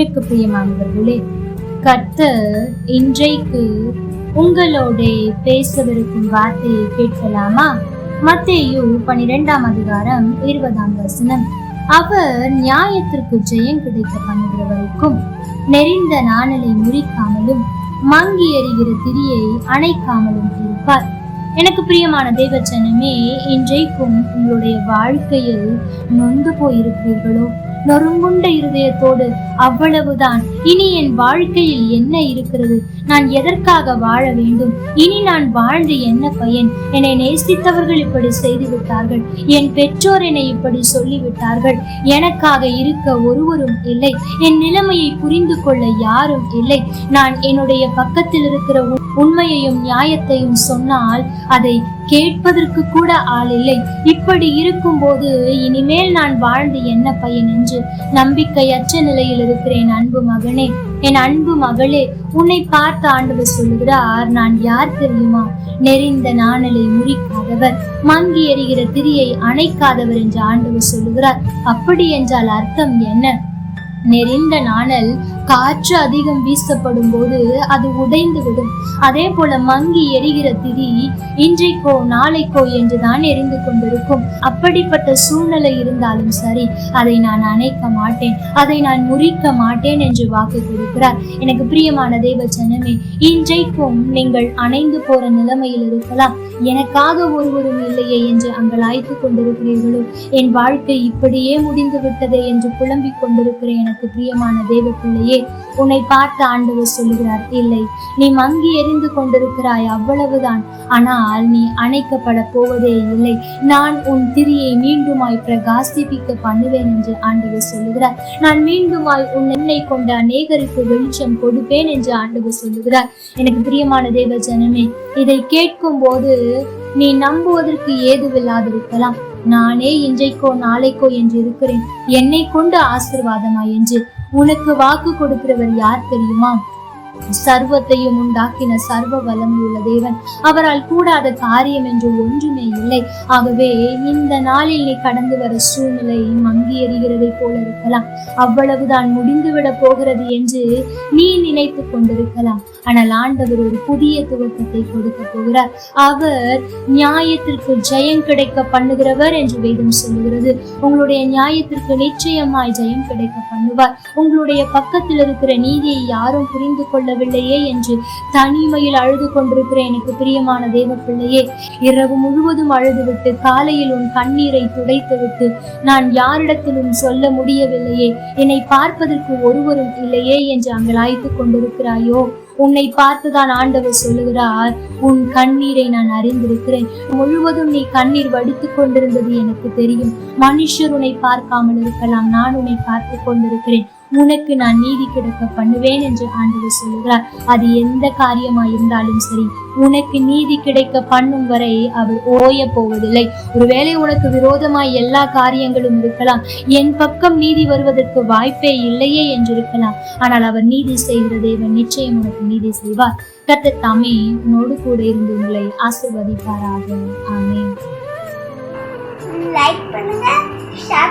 பிரியமானவர்களே கர்த்தர் இன்றைக்கு உங்களோட பேசவிருக்கும் வார்த்தையை கேட்கலாமா? மத்தேயு பனிரெண்டாம் அதிகாரம் இருபதாம் வசனம். அவர் நியாயத்திற்கு ஜெயம் கிடைக்க பண்ணுகிற வரைக்கும் நெறிந்த நாணலை முறிக்காமலும் மங்கி எறிகிற திரியை அணைக்காமலும் இருப்பார். எனக்கு பிரியமான தேவச்சனமே இன்றைக்கும் உங்களுடைய வாழ்க்கையில் நொந்து போயிருக்கிறீர்களோ? நொறுங்குண்ட இருதயத்தோடு அவ்வளவுதான். இனி என் வாழ்க்கையில் என்ன இருக்கிறது? நான் எதற்காக வாழ வேண்டும்? இனி நான் வாழ்ந்து என்ன பயன்? என்னை நேசித்தவர்கள் இப்படி செய்து விட்டார்கள் என் பெற்றோர் என்னை இப்படி சொல்லிவிட்டார்கள். எனக்காக இருக்க ஒருவரும் இல்லை. என் நிலைமையை புரிந்து கொள்ள யாரும் இல்லை. நான் என்னுடைய பக்கத்தில் இருக்கிற உண்மையையும் நியாயத்தையும் சொன்னால் அதை கேட்பதற்கு கூட ஆள் இல்லை. இப்படி இருக்கும்போது இனிமேல் நான் வாழ்ந்து என்ன பயன் என்று நம்பிக்கையற்ற நிலையில் இருக்கிறேன் அன்பு மகனே. என் அன்பு மகளே உன்னை பார்த்து ஆண்டவர் சொல்லுகிறார் நான் யார் தெரியுமா? நெறிந்த நாணலை முறிக்காதவர் மங்கி எறிகிற திரியை அணைக்காதவர் என்று ஆண்டவர் சொல்லுகிறார். அப்படி என்றால் அர்த்தம் என்ன? நெறிந்த நாணல் காற்று அதிகம் வீசப்படும் போது அது உடைந்து விடும் அதே போல மங்கி எரிகிற திரி இன்றைக்கோ நாளைக்கோ என்றுதான் எரிந்து கொண்டிருக்கும். அப்படிப்பட்ட சூழ்நிலை இருந்தாலும் சரி அதை நான் அணைக்க மாட்டேன். அதை நான் முறிக்க மாட்டேன் என்று வாக்கு கொடுக்கிறார் எனக்கு பிரியமான தேவ ஜனமே இன்றைக்கும் நீங்கள் அணைந்து போற நிலைமையில் இருக்கலாம். எனக்காக ஒருவரும் இல்லையே என்று அங்கலாய்த்து கொண்டிருக்கிறீர்களோ? என் வாழ்க்கை இப்படியே முடிந்து விட்டதே என்று புலம்பிக் கொண்டிருக்கிற எனக்கு பிரியமான தேவ பிள்ளையே உன்னை பார்த்து ஆண்டவர் சொல்லுகிறார் இல்லை நீ மங்கி எரிந்து கொண்டிருக்கிறாய் அவ்வளவுதான். ஆனால் நீ அணைக்கப்பட போவதே இல்லை. நான் உன் திரியை மீண்டுமாய் பிரகாசிப்பிக்க பண்ணுவேன் என்று ஆண்டவர் சொல்லுகிறார். நான் மீண்டுமாய் உன் எண்ணெய் கொண்ட அநேகருக்கு வெளிச்சம் கொடுப்பேன் என்று ஆண்டவர் சொல்லுகிறார். எனக்கு பிரியமான தேவ ஜனமே இதை கேட்கும் போது நீ நம்புவதற்கு ஏதுவில்லாதிருக்கலாம் நானே இன்றைக்கோ நாளைக்கோ என்று இருக்கிறேன் என்னை கொண்டு ஆசிர்வாதமா என்று உனக்கு வாக்கு கொடுக்கிறவர் யார் தெரியுமா? சர்வத்தையும் உண்டாக்கின சர்வ வல்லமையுள்ள தேவன். அவரால் கூடாத காரியம் என்று ஒன்றுமே இல்லை. ஆகவே இந்த நாளில் நீ கடந்து வர சூழ்நிலை மங்கி போல இருக்கலாம். அவ்வளவுதான் முடிந்துவிட போகிறது என்று நீ நினைத்து கொண்டிருக்கலாம். ஆனால் ஆண்டவர் ஒரு புதிய துவக்கத்தை கொடுக்க போகிறார். அவர் நியாயத்திற்கு ஜெயம் கிடைக்க பண்ணுகிறவர் என்று வேதம் சொல்லுகிறது. உங்களுடைய நியாயத்திற்கு நிச்சயமாய் ஜெயம் கிடைக்க பண்ணுவார். உங்களுடைய பக்கத்தில் இருக்கிற நீதியை யாரும் புரிந்து கொள்ள கொள்ளவில்லையே என்று தனிமையில் அழுது கொண்டிருக்கிற எனக்கு பிரியமான தேவ பிள்ளையே இரவு முழுவதும் அழுதுவிட்டு காலையில் உன் கண்ணீரை துடைத்துவிட்டு நான் யாரிடத்திலும் சொல்ல முடியவில்லையே என்னை பார்ப்பதற்கு ஒருவரும் இல்லையே என்று அங்கலாய்த்து கொண்டிருக்கிறாயோ? உன்னை பார்த்துதான் ஆண்டவர் சொல்லுகிறார் உன் கண்ணீரை நான் அறிந்திருக்கிறேன். முழுவதும் நீ கண்ணீர் வடித்துக் கொண்டிருந்தது எனக்கு தெரியும். மனுஷர் உன்னை பார்க்காமல் இருக்கலாம் நான் உன்னை பார்த்து கொண்டிருக்கிறேன். உனக்கு நான் நீதி கிடைக்க பண்ணுவேன் என்று ஆண்டவர் சொல்லுகிறார். அது எந்த காரியமா இருந்தாலும் சரி உனக்கு நீதி கிடைக்க பண்ணும் வரை அவர் ஓய போவதில்லை. ஒருவேளை உனக்கு விரோதமாய் எல்லா காரியங்களும் இருக்கலாம். என் பக்கம் நீதி வருவதற்கு வாய்ப்பே இல்லையே என்று இருக்கலாம் ஆனால் அவர் நீதி செய்கிற தேவன் நிச்சயம் உனக்கு நீதி செய்வார். கர்த்தர் தாமே உன்னோடு கூட இருந்து உங்களை ஆசிர்வதிப்பாராக. ஆமே லைக் பண்ணுங்க ஷேர்